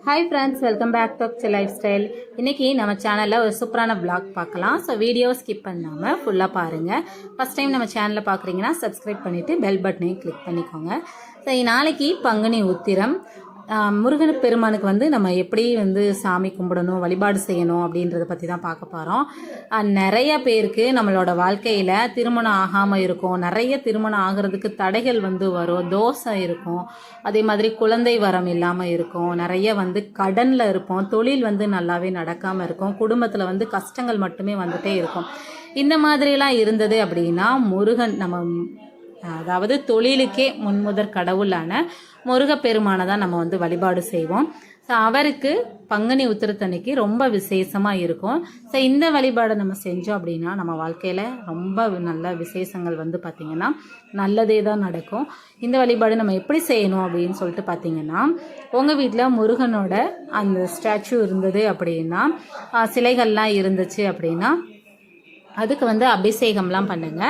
Hi friends welcome back to ups life style இன்றைக்கி நம்ம சேனலில் ஒரு சூப்பரான vlog பார்க்கலாம். ஸோ வீடியோ ஸ்கிப் பண்ணாமல் ஃபுல்லாக பாருங்கள் ஃபஸ்ட் டைம் நம்ம சேனலில் பார்க்குறீங்கன்னா சப்ஸ்கிரைப் பண்ணிவிட்டு பெல் பட்டனையும் கிளிக் பண்ணிக்கோங்க. ஸோ நாளைக்கு பங்குனி உத்திரம். முருகன் பெருமானுக்கு வந்து நம்ம எப்படி வந்து சாமி கும்பிடணும் வழிபாடு செய்யணும் அப்படின்றத பற்றி தான் பார்க்க போகிறோம் நிறைய பேருக்கு நம்மளோட வாழ்க்கையில் திருமணம் ஆகாமல் இருக்கும். நிறைய திருமணம் ஆகிறதுக்கு தடைகள் வந்து வரும். தோசை இருக்கும். அதே மாதிரி குழந்தை வரம் இல்லாமல் இருக்கும். நிறைய வந்து கடனில் இருப்போம். தொழில் வந்து நல்லாவே நடக்காமல் இருக்கும். குடும்பத்தில் வந்து கஷ்டங்கள் மட்டுமே வந்துட்டே இருக்கும். இந்த மாதிரிலாம் இருந்தது அப்படின்னா முருகன் நம்ம அதாவது தொழிலுக்கே முன்முதற் கடவுளான முருகப்பெருமானை தான் நம்ம வந்து வழிபாடு செய்வோம். ஸோ அவருக்கு பங்குனி உத்திரத்தன்னைக்கு ரொம்ப விசேஷமாக இருக்கும். ஸோ இந்த வழிபாடை நம்ம செஞ்சோம் அப்படின்னா நம்ம வாழ்க்கையில் ரொம்ப நல்ல விசேஷங்கள் வந்து பார்த்திங்கன்னா நல்லதே தான் நடக்கும். இந்த வழிபாடு நம்ம எப்படி செய்யணும் அப்படின்னு சொல்லிட்டு பார்த்திங்கன்னா உங்கள் வீட்டில் முருகனோட அந்த ஸ்டாச்சு இருந்தது அப்படின்னா சிலைகள்லாம் இருந்துச்சு அப்படின்னா அதுக்கு வந்து அபிஷேகம்லாம் பண்ணுங்க.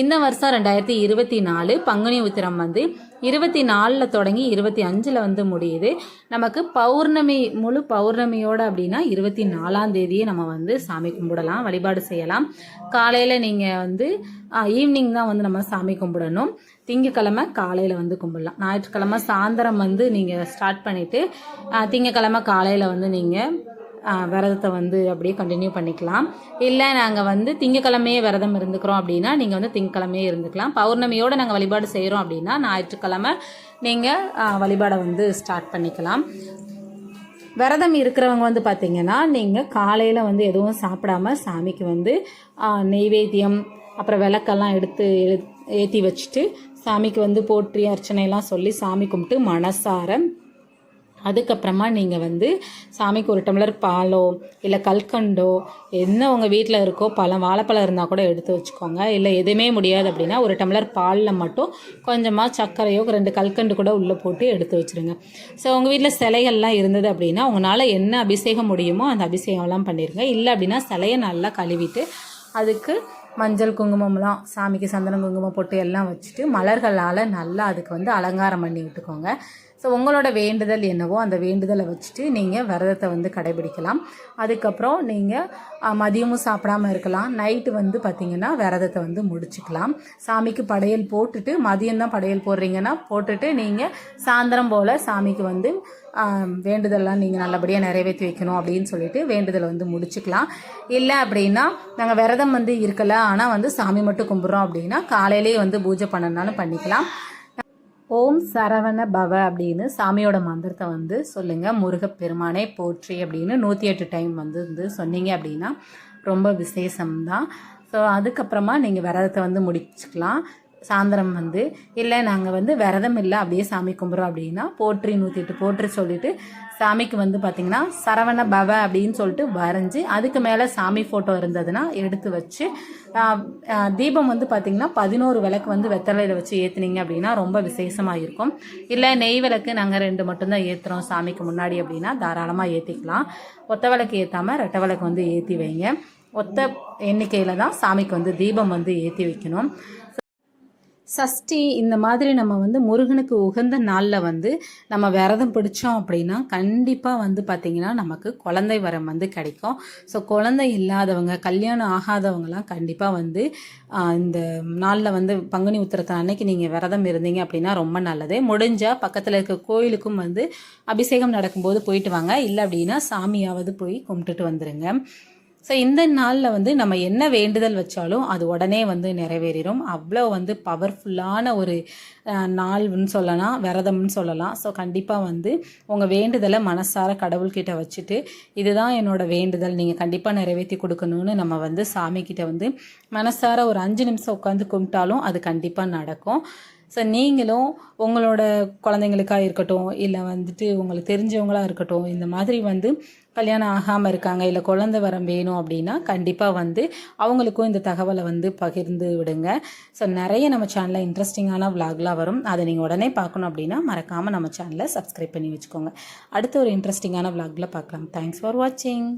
இந்த வருஷம் ரெண்டாயிரத்தி இருபத்தி நாலு பங்குனி உத்திரம் வந்து இருபத்தி நாலில் தொடங்கி இருபத்தி அஞ்சில் வந்து முடியுது. நமக்கு பௌர்ணமி முழு பௌர்ணமியோடு அப்படின்னா இருபத்தி நாலாம் தேதியே நம்ம வந்து சாமி கும்பிடலாம் வழிபாடு செய்யலாம். காலையில் நீங்கள் வந்து ஈவினிங் தான் வந்து நம்ம சாமி கும்பிடணும். திங்கக்கிழமை காலையில் வந்து கும்பிடலாம். ஞாயிற்றுக்கிழமை சாயந்தரம் வந்து நீங்கள் ஸ்டார்ட் பண்ணிவிட்டு திங்கக்கிழமை காலையில் வந்து நீங்கள் விரதத்தை வந்து அப்படியே கண்டினியூ பண்ணிக்கலாம். இல்லை நாங்கள் வந்து திங்கக்கிழமையே விரதம் இருந்துக்கிறோம் அப்படின்னா நீங்கள் வந்து திங்கக்கிழமையே இருந்துக்கலாம். பௌர்ணமியோடு நாங்கள் வழிபாடு செய்கிறோம் அப்படின்னா ஞாயிற்றுக்கிழமை நீங்கள் வழிபாடை வந்து ஸ்டார்ட் பண்ணிக்கலாம். விரதம் இருக்கிறவங்க வந்து பார்த்திங்கன்னா நீங்கள் காலையில் வந்து எதுவும் சாப்பிடாம சாமிக்கு வந்து நெய்வேத்தியம் அப்புறம் விளக்கெல்லாம் எடுத்து ஏற்றி வச்சுட்டு சாமிக்கு வந்து போற்றி அர்ச்சனையெல்லாம் சொல்லி சாமி கும்பிட்டு மனசார அதுக்கப்புறமா நீங்கள் வந்து சாமிக்கு ஒரு டம்ளர் பாலோ இல்லை கல்கண்டோ என்ன உங்கள் வீட்டில் இருக்கோ பழம் வாழைப்பழம் இருந்தால் கூட எடுத்து வச்சுக்கோங்க. இல்லை எதுவுமே முடியாது அப்படின்னா ஒரு டம்ளர் பாலில் மட்டும் கொஞ்சமாக சர்க்கரையோ ரெண்டு கல்கண்டு கூட உள்ளே போட்டு எடுத்து வச்சுருங்க. ஸோ உங்கள் வீட்டில் சிலைகள்லாம் இருந்தது அப்படின்னா உங்களால் என்ன அபிஷேகம் முடியுமோ அந்த அபிஷேகம்லாம் பண்ணிடுங்க இல்லை அப்படின்னா சிலையை நல்லா கழுவிட்டு அதுக்கு மஞ்சள் குங்குமம்லாம் சாமிக்கு சந்தனம் குங்குமம் போட்டு எல்லாம் வச்சுட்டு மலர்களால் நல்லா அதுக்கு வந்து அலங்காரம் பண்ணி விட்டுக்கோங்க. ஸோ உங்களோட வேண்டுதல் என்னவோ அந்த வேண்டுதலை வச்சுட்டு நீங்கள் விரதத்தை வந்து கடைபிடிக்கலாம். அதுக்கப்புறம் நீங்கள் மதியமும் சாப்பிடாம இருக்கலாம். நைட்டு வந்து பார்த்திங்கன்னா விரதத்தை வந்து முடிச்சுக்கலாம். சாமிக்கு படையல் போட்டுட்டு மதியம் தான் படையல் போடுறீங்கன்னா போட்டுட்டு நீங்கள் சாயந்தரம் போல் சாமிக்கு வந்து வேண்டுதல்லாம் நீங்கள் நல்லபடியாக நிறைவேற்றி வைக்கணும் அப்படின்னு சொல்லிட்டு வேண்டுதலை வந்து முடிச்சுக்கலாம். இல்லை அப்படின்னா நாங்கள் விரதம் வந்து இருக்கல ஆனால் வந்து சாமி மட்டும் கும்பிட்றோம் அப்படின்னா காலையிலேயே வந்து பூஜை பண்ணனாலும் பண்ணிக்கலாம். ஓம் சரவண பவ அப்படின்னு சாமியோட மந்திரத்தை வந்து சொல்லுங்கள் முருகப்பெருமானை போற்றி அப்படின்னு நூற்றி எட்டு டைம் வந்து வந்து சொன்னீங்க அப்படின்னா ரொம்ப விசேஷம்தான். ஸோ அதுக்கப்புறமா நீங்கள் விரதத்தை வந்து முடிச்சுக்கலாம். சாயந்தரம் வந்து இல்லை நாங்கள் வந்து விரதம் இல்லை அப்படியே சாமி கும்பிட்றோம் அப்படின்னா போற்றி நூற்றி எட்டு போற்றி சொல்லிட்டு சாமிக்கு வந்து பார்த்திங்கன்னா சரவண பவ அப்படின்னு சொல்லிட்டு வரைஞ்சி அதுக்கு மேலே சாமி ஃபோட்டோ இருந்ததுன்னா எடுத்து வச்சு தீபம் வந்து பார்த்திங்கன்னா பதினோரு விளக்கு வந்து வெத்தலையில் வச்சு ஏற்றுனீங்க அப்படின்னா ரொம்ப விசேஷமாக இருக்கும். இல்லை நெய் விளக்கு நாங்கள் ரெண்டு மட்டும்தான் ஏற்றுறோம் சாமிக்கு முன்னாடி அப்படின்னா தாராளமாக ஏற்றிக்கலாம் ஒத்த விளக்கு ஏற்றாமல் ரெட்டை விளக்கு வந்து ஏற்றி வைங்க. ஒத்த எண்ணிக்கையில் தான் சாமிக்கு வந்து தீபம் வந்து ஏற்றி வைக்கணும். சஷ்டி இந்த மாதிரி நம்ம வந்து முருகனுக்கு உகந்த நாளில் வந்து நம்ம விரதம் பிடிச்சோம் அப்படின்னா கண்டிப்பாக வந்து பார்த்திங்கன்னா நமக்கு குழந்தை வரம் வந்து கிடைக்கும். ஸோ குழந்தை இல்லாதவங்க கல்யாணம் ஆகாதவங்கலாம் கண்டிப்பாக வந்து இந்த நாளில் வந்து பங்குனி உத்திரத்தை அன்னைக்கு நீங்கள் விரதம் இருந்தீங்க அப்படின்னா ரொம்ப நல்லது. முடிஞ்சால் பக்கத்தில் இருக்க கோயிலுக்கும் வந்து அபிஷேகம் நடக்கும்போது போயிட்டு வாங்க. இல்லை அப்படின்னா சாமியாவது போய் கும்பிட்டுட்டு வந்துடுங்க ஸோ இந்த நாளில் வந்து நம்ம என்ன வேண்டுதல் வச்சாலும் அது உடனே வந்து நிறைவேறிடும் அவ்வளோ வந்து பவர்ஃபுல்லான ஒரு நாள்னு சொல்லலாம் விரதம்னு சொல்லலாம். ஸோ கண்டிப்பாக வந்து உங்கள் வேண்டுதலை மனசார கடவுள்கிட்ட வச்சுட்டு இதுதான் என்னோட வேண்டுதல். நீங்கள் கண்டிப்பாக நிறைவேற்றி கொடுக்கணும்னு நம்ம வந்து சாமிக்கிட்ட வந்து மனசார ஒரு அஞ்சு நிமிஷம் உட்காந்து கும்பிட்டாலும் அது கண்டிப்பாக நடக்கும். ஸோ நீங்களும் உங்களோட குழந்தைங்களுக்காக இருக்கட்டும் இல்லை வந்துட்டு உங்களுக்கு தெரிஞ்சவங்களாக இருக்கட்டும் இந்த மாதிரி வந்து கல்யாணம் ஆகாமல் இருக்காங்க இல்லை குழந்தை வரம் வேணும் அப்படின்னா கண்டிப்பாக வந்து அவங்களுக்கும் இந்த தகவலை வந்து பகிர்ந்து விடுங்க. ஸோ நிறைய நம்ம சேனலில் இன்ட்ரெஸ்டிங்கான விலாக்லாம் வரும். அதை நீங்கள் உடனே பார்க்கணும் அப்படின்னா மறக்காமல் நம்ம சேனலை சப்ஸ்கிரைப் பண்ணி வச்சுக்கோங்க. அடுத்த ஒரு இன்ட்ரெஸ்டிங்கான விலாகில் பார்க்கலாம். தேங்க்ஸ் ஃபார் வாட்சிங்